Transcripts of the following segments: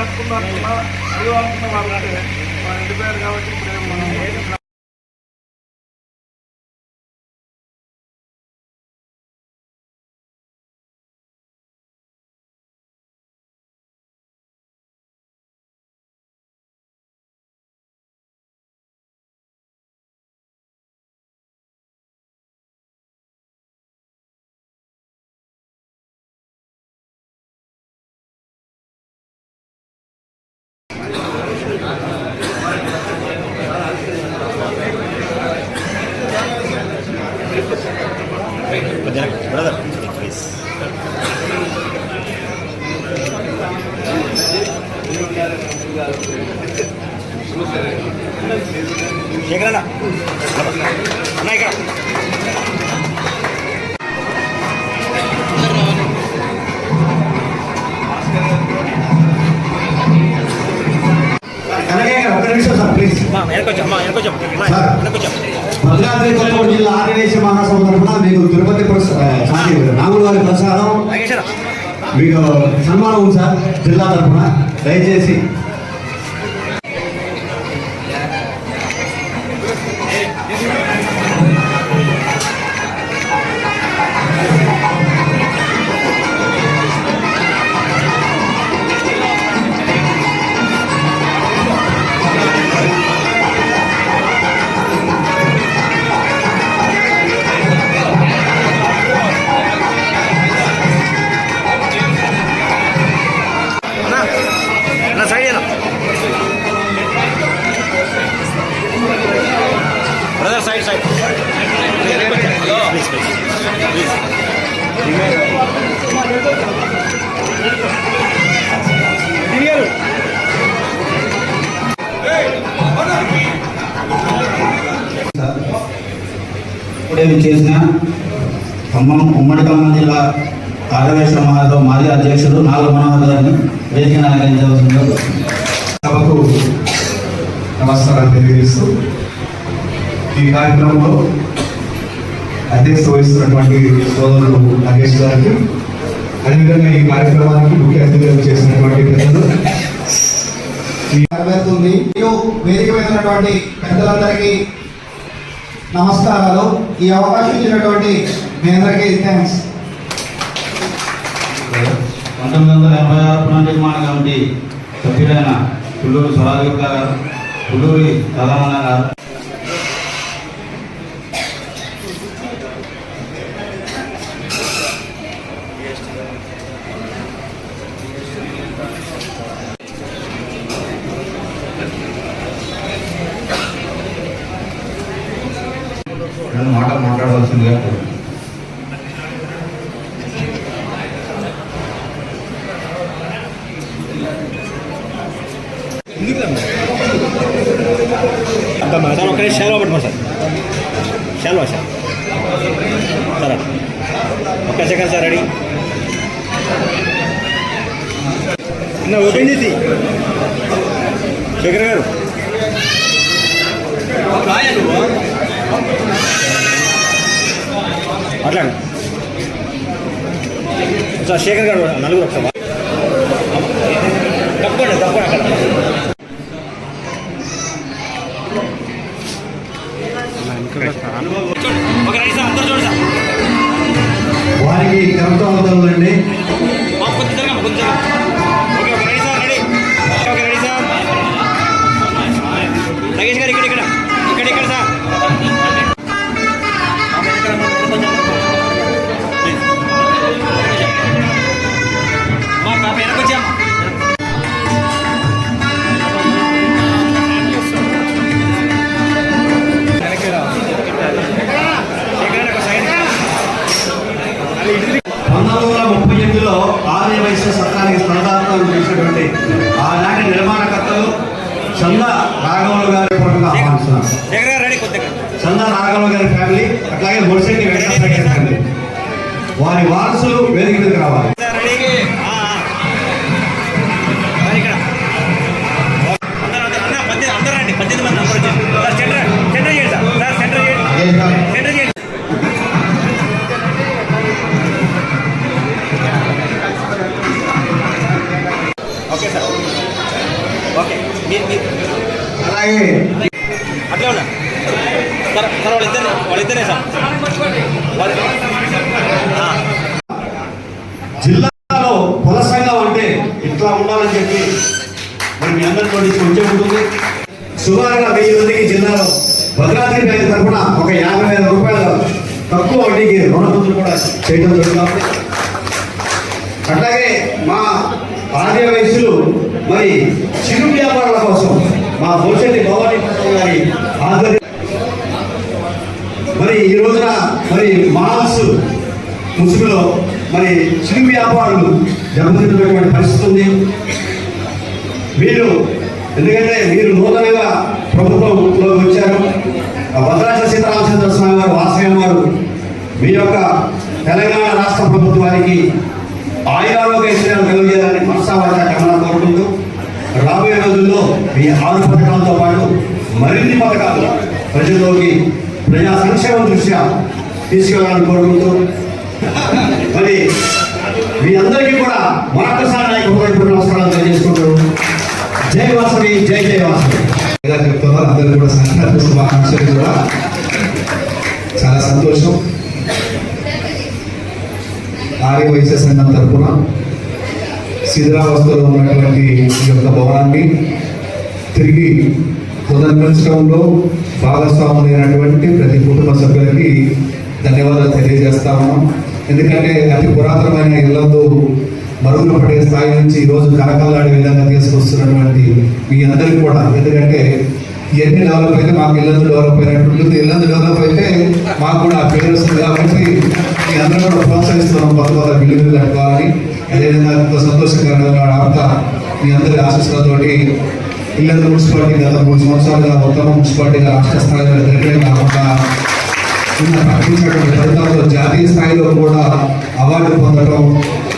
అవకాశం ఉంటే ఇవ్వాలని అడుగు వాళ్ళంటే మన కాబట్టి ఇప్పుడు మనం బ్రదర్ ప్లీజ్ శేఖరన్న అన్న ఇక్కడ అలాగే ఒక నిమిషం భద్రాద్రి కొత్తగూడెం జిల్లా ఆర్యదేశ మహాసభ తరఫున మీకు తిరుపతి సారీ, నాగుల వారి ప్రసాదం మీకు సన్మానం ఉంది సార్ జిల్లా తరఫున. దయచేసి ఇప్పుడే చేసిన ఖమ్మం ఉమ్మడి ఖమ్మం జిల్లా ఆర్యవేశ మహాసభ మాజీ అధ్యక్షుడు నాగ మనోహర్ గారిని వేదికను అలంకరించవలసిందిగా సభకు నమస్కారం తెలియజేస్తూ ఈ కార్యక్రమంలో అధ్యక్షత వహిస్తున్నటువంటి సోదరుడు నగేష్ గారికి అదేవిధంగా ఈ కార్యక్రమానికి ముఖ్య అతిథులు చేసినటువంటి పెద్దలు. నెరవేరుతుంది వేదిక పెద్దలందరికీ నమస్కారాలు. ఈ అవకాశం ఇచ్చినటువంటి మీ అందరికీ థ్యాంక్స్ పంతొమ్మిది వందల ఎనభై ఆరు పునర్నిర్మాణ కమిటీ సభ్యులైన పుల్లూరి స్వరాజుక్క గారు పుల్లూరి సదానంద గారు సార్ ఒక్క షాల్వా పట్టుకోండి సార్. షాల్వా సార్. సార్. ఒక్క సెకండ్ సార్ రెడీ. ఓపెన్ చేసి. శేఖర్ గారు. అట్లాండి సార్ శేఖర్ గారు నలుగురు ఒకసారి. తప్పండి తప్పండి అక్కడ ఒక రైట్ సార్ అందరూ చూడండి సార్ వారికి కరతావతండి మా రాఘవులు గారి పూర్వకంగా ఆహ్వానిస్తున్నాం దగ్గర రెడీ కొద్దిగా చంద రాఘవులు గారి ఫ్యామిలీ అట్లాగే బొడిశెట్టి వెంకటేశ్వర ఫ్యామిలీ. వారి వారసులు వేదిక మీదకి రావాలి. అందరూ అందరూ పద్దెనిమిది మంది సెంటర్ సెంటర్ చేయండి సార్. సెంటర్ చేయండి జిల్లాలో కుల సంఘం అంటే ఇట్లా ఉండాలని చెప్పి మరి మీ అందరితో వచ్చే ఉంటుంది. సుమారుగా వెయ్యి మందికి జిల్లాలో భద్రాద్రి బ్యాంక్ తరఫున ఒక యాభై వేల రూపాయల తక్కువ వడ్డీకి రుణపత్రులు కూడా చేయడం జరుగుతుంది. అట్లాగే మా ఆర్య వయస్సులు మరి చిరు వ్యాపారాల కోసం మా భవిష్యత్తు భవానీ గారి ఆధ్వర్యం మరి మానసు ముసుగులో మరి చిరు వ్యాపారులు దెబ్బతిన్నటువంటి పరిస్థితి ఉంది. వీరు ఎందుకంటే వీరు నూతనంగా ప్రభుత్వంలోకి వచ్చారు. భద్రాచల సీతారామచంద్ర స్వామి వారు వాసయ్య వారు మీ యొక్క తెలంగాణ రాష్ట్ర ప్రభుత్వానికి ఆయురారోగ్యం కలిగేయాలని మనసావాచ కమలా కోరుకుంటూ రాబోయే రోజుల్లో మీ ఆరు పథకాలతో పాటు మరిన్ని పథకాలు ప్రజల్లోకి ప్రజా సంక్షేమం దృష్ట్యా తీసుకెళ్ళాలని కోరుకుంటూ మరి మీ అందరికీ కూడా మరొకసారి నా యొక్క నమస్కారాలు తెలియజేసుకుంటూ జై వాసవి జై జై వాసవి. ఇలా చెప్తున్నారు అందరూ కూడా సంక్రాంతి శుభాకాంక్షలు కూడా. చాలా సంతోషం. ఆర్య వైశ్య సంఘం తరఫున శిథిరావస్థలో ఉన్నటువంటి ఈ యొక్క భవనాన్ని తిరిగి పునర్మించడంలో భాగస్వాములైనటువంటి ప్రతి కుటుంబ సభ్యులకి ధన్యవాదాలు తెలియజేస్తా ఉన్నాం. ఎందుకంటే అతి పురాతనమైన ఇళ్ళందు మరుగున పడే స్థాయి నుంచి ఈరోజు కలకల్లాడే విధంగా తీసుకొస్తున్నటువంటి మీ అందరికీ కూడా. ఎందుకంటే ఇవన్నీ డెవలప్ అయితే మాకు ఇల్లందు డెవలప్ అయినట్టు ఇల్లందు డెవలప్ అయితే మాకు కూడా ఆ పేరు వస్తుంది కాబట్టి మీ అందరూ కూడా ప్రోత్సహిస్తున్నాం. కొత్త కొత్త బిల్లులు కట్టుకోవాలని అదేవిధంగా సంతోషకరంగా అంతా మీ అందరి ఆశీస్సులతోటి ఇల్లందు మున్సిపాలిటీ గత మూడు సంవత్సరాలుగా ఉత్తమ మున్సిపాలిటీగా రాష్ట్ర స్థాయిలో ఎదగడమే కాకుండా ఫలితాలతో జాతీయ స్థాయిలో కూడా అవార్డు పొందడం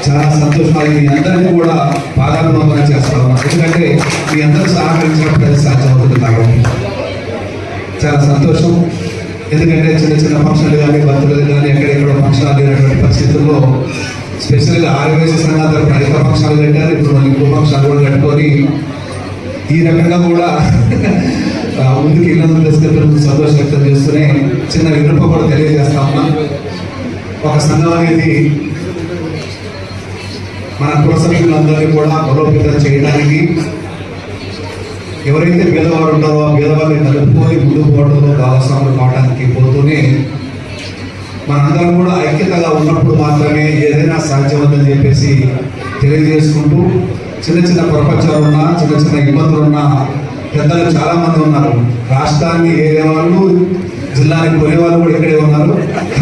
చాలా సంతోషాలు మీ అందరినీ కూడా పాదాభివందన చేస్తాం ఎందుకంటే మీ అందరూ సహకరించినప్పుడు అది సాధ్యమవుతుంది కాబట్టి చాలా సంతోషం. ఎందుకంటే చిన్న చిన్న ఫంక్షన్లు కానీ బంధువులు కానీ ఎక్కడెక్కడ ఫంక్షన్లు లేనటువంటి పరిస్థితుల్లో స్పెషల్గా ఆరోగ్య సంఘాల తరపున ఫంక్షన్లు కట్టారు. ఇప్పుడు మళ్ళీ ఇంకో ఫంక్షన్లు కూడా కట్టుకొని ఈ రకంగా కూడా ముందుకు ఇల్లందు సంతోష సంతోషం వ్యక్తం చేస్తూనే చిన్న విన్నప కూడా తెలియజేస్తా ఉన్నా. ఒక సంఘం అనేది మన కుల సభ్యులందరినీ కూడా బలోపేతం చేయడానికి ఎవరైతే పేదవారు ఉంటారో ఆ పేదవారిని కలుపుకొని ముందుకు పోవడంలో భాగస్వాములు కావడానికి పోతూనే మనందరం కూడా ఐక్యతగా ఉన్నప్పుడు మాత్రమే ఏదైనా సాధ్యమవుతుందని చెప్పేసి తెలియజేసుకుంటూ చిన్న చిన్న ప్రపంచాలు ఉన్నా చిన్న చిన్న ఇబ్బందులు ఉన్నా పెద్దలు చాలామంది ఉన్నారు. రాష్ట్రాన్ని ఏరే వాళ్ళు జిల్లానికి పోయే వాళ్ళు కూడా ఇక్కడే ఉన్నారు.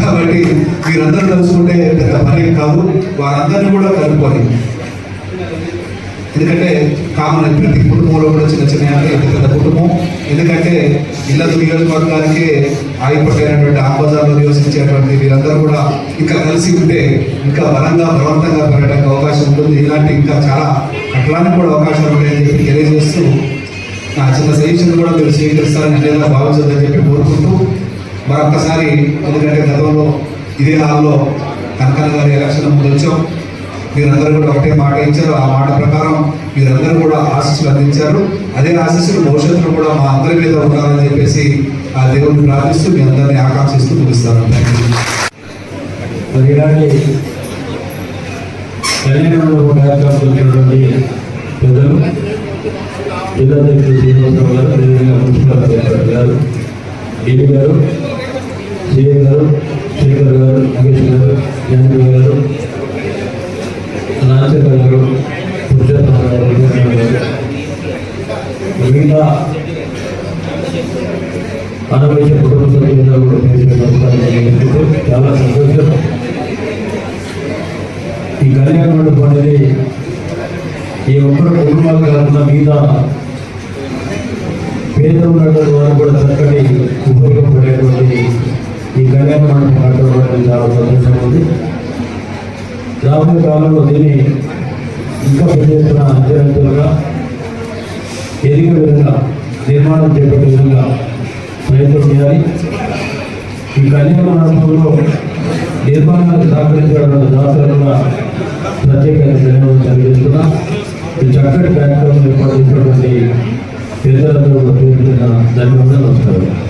కాబట్టి మీరందరూ కలుసుకుంటే పెద్ద పని కాదు. వారందరినీ కూడా కలుపుకొని. ఎందుకంటే కామన్ ప్రతి కుటుంబంలో కూడా చిన్న చిన్న పెద్ద కుటుంబం. ఎందుకంటే ఇళ్ళ నియోజకవర్గానికి ఆగిపోయినటువంటి ఆంబజార్లో నివసించేటువంటి వీరందరూ కూడా ఇంకా కలిసి ఉంటే ఇంకా బలంగా బలవంతంగా పెరగడానికి అవకాశం ఉంటుంది. ఇలాంటి ఇంకా చాలా అట్లాంటి కూడా అవకాశాలు ఉన్నాయని చెప్పి తెలియజేస్తూ నా చిన్న సజెషన్ కూడా మీరు స్వీకరిస్తారని లేదా భావించదని చెప్పి కోరుకుంటూ మరొక్కసారి ఎందుకంటే గతంలో ఇదే హాల్లో కనకన్న గారి ఎలక్షన్ ముందు వచ్చాం. మీరందరూ కూడా ఒకటే మాట ఇచ్చారు. ఆ మాట ప్రకారం మీరందరూ కూడా ఆశీస్సులు అందించారు. అదే ఆశీస్సులు భవిష్యత్తులో కూడా మా అందరి మీద ఉండాలని చెప్పేసి ఆ దేవుడిని ప్రార్థిస్తూ మీ అందరినీ ఆకాంక్షిస్తూ ముగిస్తాను. థ్యాంక్ పెద్దలు. జిల్లా అధ్యక్షుడు శ్రీనివాసరావు గారు అదేవిధంగా మున్సిపల్ అధ్యక్షుడు గారు డిడి గారు సిఏ గారు శేఖర్ గారు నాగేష్ గారు జ్ఞాని గారు నాచర్ గారు పురుషోత్తమ గారు విజయనగరం గారు మిగతా అనవైశ్య కుటుంబ సభ్యులందరూ కూడా నమస్కారం చాలా సంతోషం. ఈ కళ్యాణ మండపం అనేది ఈ ఒక్కరు కుటుంబాలు కాకుండా మిగతా పేద ఉన్నటువంటి వారు కూడా చక్కటి ఉపయోగపడేటువంటి ఈ కళ్యాణ మండపం కట్టడం చాలా సంతోషంగా ఉంది. రాబోయే కాలంలో దీన్ని ఇంకా పెద్ద ఎత్తున అంచెలంచెలుగా ఎదిగే విధంగా నిర్మాణం చేపట్టే విధంగా ప్రయత్నం చేయాలి. ఈ కళ్యాణ మండపంలో నిర్మాణాలు సహకరించడం దాతలుగా ప్రత్యేకంగా ధన్యవాదాలు తెలియజేస్తున్నా. చక్కటి కార్యక్రమం ఏర్పాటు చేసినటువంటి పేదలందరూ కూడా పేరు ధన్యవాదాలు నమస్కారం.